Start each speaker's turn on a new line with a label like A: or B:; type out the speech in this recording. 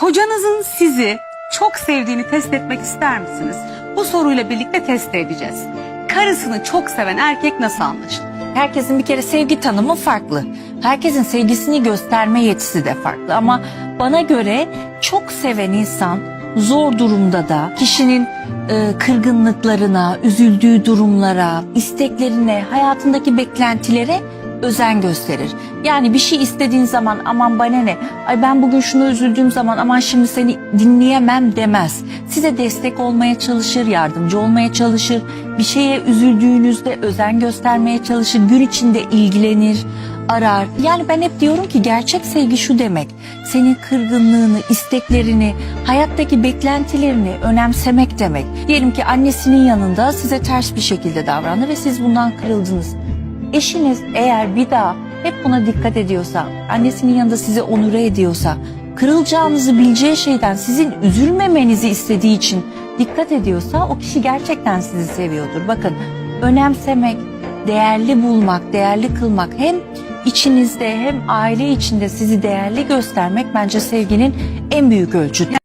A: Kocanızın sizi çok sevdiğini test etmek ister misiniz? Bu soruyla birlikte test edeceğiz. Karısını çok seven erkek nasıl anlaşılır?
B: Herkesin bir kere sevgi tanımı farklı. Herkesin sevgisini gösterme yetisi de farklı ama bana göre çok seven insan zor durumda da kişinin e, kırgınlıklarına, üzüldüğü durumlara, isteklerine, hayatındaki beklentilere özen gösterir. Yani bir şey istediğin zaman aman bana ne, ay ben bugün şunu üzüldüğüm zaman aman şimdi seni dinleyemem demez. Size destek olmaya çalışır, yardımcı olmaya çalışır. Bir şeye üzüldüğünüzde özen göstermeye çalışır, gün içinde ilgilenir, arar. Yani ben hep diyorum ki gerçek sevgi şu demek. Senin kırgınlığını, isteklerini, hayattaki beklentilerini önemsemek demek. Diyelim ki annesinin yanında size ters bir şekilde davrandı ve siz bundan kırıldınız. Eşiniz eğer bir daha hep buna dikkat ediyorsa, annesinin yanında sizi onure ediyorsa, kırılacağınızı bileceği şeyden sizin üzülmemenizi istediği için dikkat ediyorsa o kişi gerçekten sizi seviyordur. Bakın önemsemek, değerli bulmak, değerli kılmak hem içinizde hem aile içinde sizi değerli göstermek bence sevginin en büyük ölçütü.